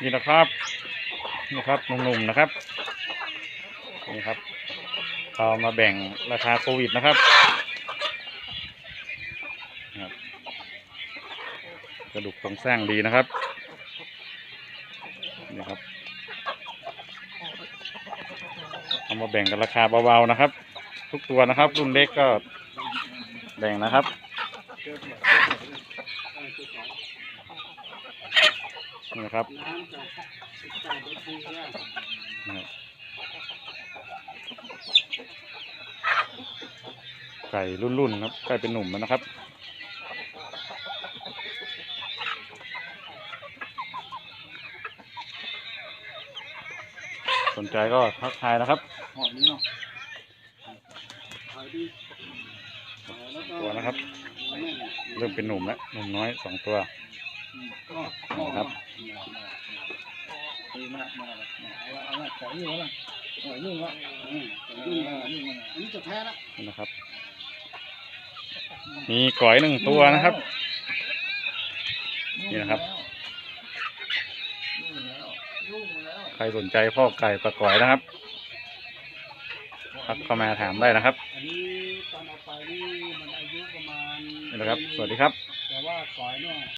นี่นะครับนี่ครับหนุ่มๆนะครับนี่ครับเรามาแบ่งราคาโควิดนะครับนะครับกระดูกโครงสร้างดีนะครับนี่ครับเอามาแบ่งกันราคาเบาๆนะครับ ทุกตัวนะครับ รุ่นเล็กก็แบ่งนะครับ นี่นะครับไก่รุ่นๆครับไก่เป็นหนุ่มแล้วนะครับสนใจก็ทักทายนะครับหอมนี้เนาะตัวนะครับ เริ่มเป็นหนุ่มแล้วหนุ่มน้อยสองตัว ครับดีมากมากเอาละเอาละขอยุ่งละขอยุ่งละอืมขอยุ่งละยุ่งละอันนี้จะแพ้ละนี่นะครับ มีก๋อยหนึ่งตัวนะครับ นี่นะครับยุ่งแล้วยุ่งแล้วใครสนใจพ่อไก่ปลาก๋อยนะครับทักเข้ามาถามได้นะครับอันนี้ตอนเอาไปนี่มันอายุประมาณนี่นะครับ สวัสดีครับ แต่ว่าก่อยเนี่ย